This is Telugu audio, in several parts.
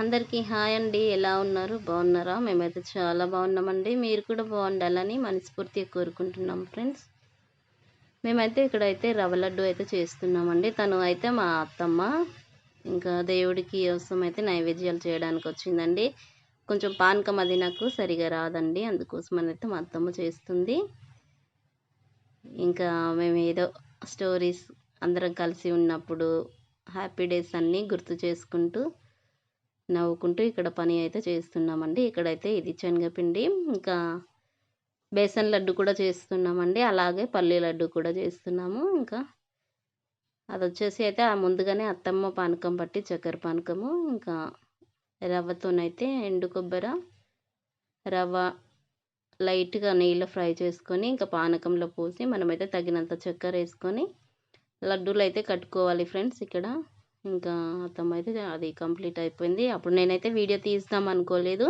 అందరికీ హాయ్ అండి. ఎలా ఉన్నారు? బాగున్నారా? మేమైతే చాలా బాగున్నామండి. మీరు కూడా బాగుండాలని మనస్ఫూర్తిగా కోరుకుంటున్నాం ఫ్రెండ్స్. మేమైతే ఇక్కడైతే రవ్వ లడ్డు అయితే చేస్తున్నామండి. తను అయితే మా అత్తమ్మ. ఇంకా దేవుడికి కోసం అయితే నైవేద్యాలు చేయడానికి వచ్చిందండి. కొంచెం పానకం అది నాకు సరిగా రాదండి. అందుకోసం అయితే మా అత్తమ్మ చేస్తుంది. ఇంకా మేము ఏదో స్టోరీస్ అందరం కలిసి ఉన్నప్పుడు హ్యాపీ డేస్ అన్నీ గుర్తు చేసుకుంటూ నవ్వుకుంటూ ఇక్కడ పని అయితే చేస్తున్నామండి. ఇక్కడైతే ఇది శనగపిండి ఇంకా బేసన్ లడ్డు కూడా చేస్తున్నామండి. అలాగే పల్లి లడ్డు కూడా చేస్తున్నాము. ఇంకా అది వచ్చేసి అయితే ముందుగానే అత్తమ్మ పానకం పట్టి చక్కెర పానకము ఇంకా రవ్వతోనైతే ఎండు కొబ్బరి రవ్వ లైట్గా నీళ్ళు ఫ్రై చేసుకొని ఇంకా పానకంలో పోసి మనమైతే తగినంత చక్కెర వేసుకొని లడ్డూలు అయితే కట్టుకోవాలి ఫ్రెండ్స్ ఇక్కడ. ఇంకా అత్తమ్మ అయితే అది కంప్లీట్ అయిపోయింది. అప్పుడు నేనైతే వీడియో తీస్తాం అనుకోలేదు.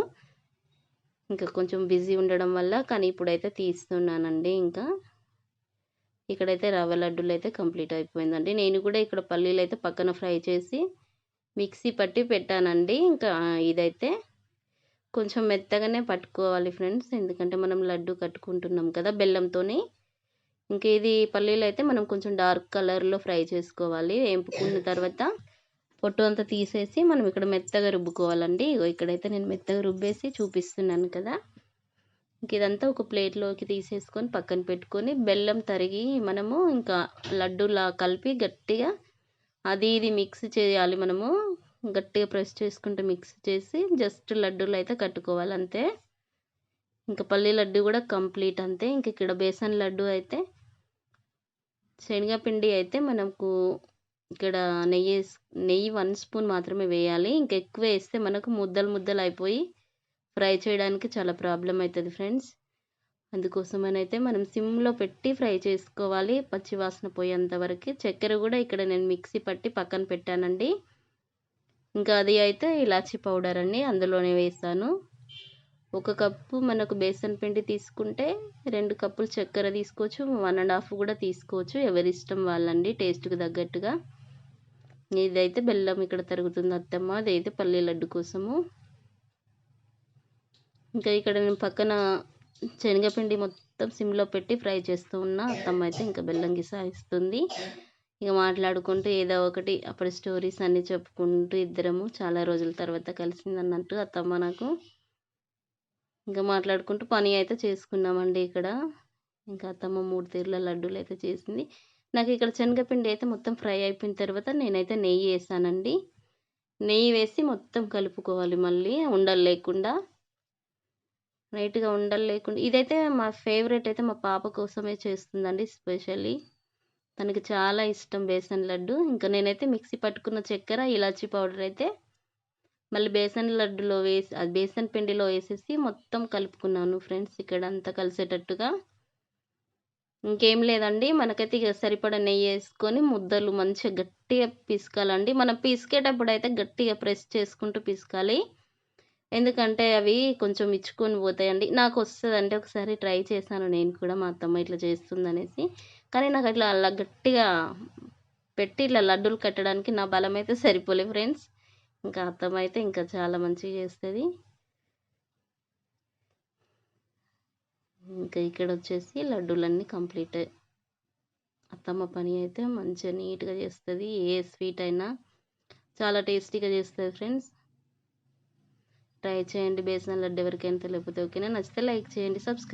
ఇంకా కొంచెం బిజీ ఉండడం వల్ల కానీ ఇప్పుడైతే తీస్తున్నానండి ఇంకా. ఇక్కడైతే రవ్వ లడ్డూలు అయితే కంప్లీట్ అయిపోయిందండి. నేను కూడా ఇక్కడ పల్లీలు అయితే పక్కన ఫ్రై చేసి మిక్సీ పట్టి పెట్టానండి. ఇంకా ఇదైతే కొంచెం మెత్తగానే పట్టుకోవాలి ఫ్రెండ్స్. ఎందుకంటే మనం లడ్డు కట్టుకుంటున్నాం కదా బెల్లంతోని. ఇంక ఇది పల్లీలు అయితే మనం కొంచెం డార్క్ కలర్లో ఫ్రై చేసుకోవాలి. వేపుకున్న తర్వాత పొట్టు అంతా తీసేసి మనం ఇక్కడ మెత్తగా రుబ్బుకోవాలండి. ఇక్కడైతే నేను మెత్తగా రుబ్బేసి చూపిస్తున్నాను కదా. ఇంక ఇదంతా ఒక ప్లేట్లోకి తీసేసుకొని పక్కన పెట్టుకొని బెల్లం తరిగి మనము ఇంకా లడ్డూలా కలిపి గట్టిగా అది ఇది మిక్స్ చేయాలి మనము. గట్టిగా ప్రెస్ చేసుకుంటూ మిక్స్ చేసి జస్ట్ లడ్డూలు అయితే కట్టుకోవాలి అంతే ఇంకా పల్లి లడ్డు కూడా కంప్లీట్ అంతే. ఇంక ఇక్కడ బేసన్ లడ్డు అయితే శనగపిండి అయితే మనకు ఇక్కడ నెయ్యి నెయ్యి వన్ స్పూన్ మాత్రమే వేయాలి. ఇంకా ఎక్కువ వేస్తే మనకు ముద్దలు ముద్దలు అయిపోయి ఫ్రై చేయడానికి చాలా ప్రాబ్లం అవుతుంది ఫ్రెండ్స్. అందుకోసమనైతే మనం సిమ్లో పెట్టి ఫ్రై చేసుకోవాలి. పచ్చి వాసన పోయేంత వరకు. చక్కెర కూడా ఇక్కడ నేను మిక్సీ పట్టి పక్కన పెట్టానండి. ఇంకా అది అయితే ఇలాచీ పౌడర్ అండి. అందులోనే వేసాను ఒక కప్పు మనకు బేసన్ పిండి తీసుకుంటే రెండు కప్పులు చక్కెర తీసుకోవచ్చు వన్ అండ్ హాఫ్ కూడా తీసుకోవచ్చు. ఎవరి ఇష్టం వాళ్ళండి టేస్ట్కి తగ్గట్టుగా. ఇదైతే బెల్లం ఇక్కడ తరుగుతుంది అత్తమ్మ అదైతే పల్లీ లడ్డు కోసము. ఇంకా ఇక్కడ నేను పక్కన శనగపిండి మొత్తం సిమ్లో పెట్టి ఫ్రై చేస్తూ ఉన్నా. అత్తమ్మ అయితే ఇంకా బెల్లం గిసాయిస్తుంది ఇక మాట్లాడుకుంటూ ఏదో ఒకటి అప్పటి స్టోరీస్ అన్నీ చెప్పుకుంటూ ఇద్దరము చాలా రోజుల తర్వాత కలిసింది అన్నట్టు అత్తమ్మ నాకు. ఇంకా మాట్లాడుకుంటూ పని అయితే చేసుకున్నామండి ఇక్కడ. ఇంకా అత్తమ్మ మూడు తీర్ల లడ్డూలు అయితే చేసింది. నాకు ఇక్కడ శనగపిండి అయితే మొత్తం ఫ్రై అయిపోయిన తర్వాత నేనైతే నెయ్యి వేసానండి. నెయ్యి వేసి మొత్తం కలుపుకోవాలి మళ్ళీ ఉండలు లేకుండా. నైట్గా ఉండలు లేకుండా. ఇదైతే మా ఫేవరెట్ అయితే మా పాప కోసమే చేస్తుందండి స్పెషల్లీ. తనకి చాలా ఇష్టం బేసన్ లడ్డు. ఇంకా నేనైతే మిక్సీ పట్టుకున్న చక్కెర ఇలాచీ పౌడర్ అయితే మళ్ళీ బేసన్ లడ్డులో వేసి అది బేసన్ పిండిలో వేసేసి మొత్తం కలుపుకున్నాను ఫ్రెండ్స్ ఇక్కడ అంతా కలిసేటట్టుగా. ఇంకేం లేదండి మనకైతే ఇక సరిపడా నెయ్యి వేసుకొని ముద్దలు మంచిగా గట్టిగా పిసకాలండి. మనం పిసికేటప్పుడు అయితే గట్టిగా ప్రెస్ చేసుకుంటూ పిసకాలి. ఎందుకంటే అవి కొంచెం ఇచ్చుకొని పోతాయండి. నాకు వస్తుందండి ఒకసారి ట్రై చేశాను నేను కూడా మా అత్తమ్మ ఇట్లా చేస్తుందనేసి. కానీ నాకు అట్లా అలా గట్టిగా పెట్టి ఇట్లా లడ్డూలు కట్టడానికి నా బలం అయితే సరిపోలే ఫ్రెండ్స్. ఇంకా అత్తమ్మ అయితే ఇంకా చాలా మంచిగా చేస్తుంది. ఇంకా ఇక్కడ వచ్చేసి లడ్డూలన్నీ కంప్లీట్ అత్తమ్మ పని అయితే మంచిగా నీట్గా చేస్తుంది. ఏ స్వీట్ అయినా చాలా టేస్టీగా చేస్తుంది ఫ్రెండ్స్. ట్రై చేయండి బేసన్ లడ్డు ఎవరికైనా తెలియకపోతే ఓకేనా నచ్చితే లైక్ చేయండి సబ్స్క్రైబ్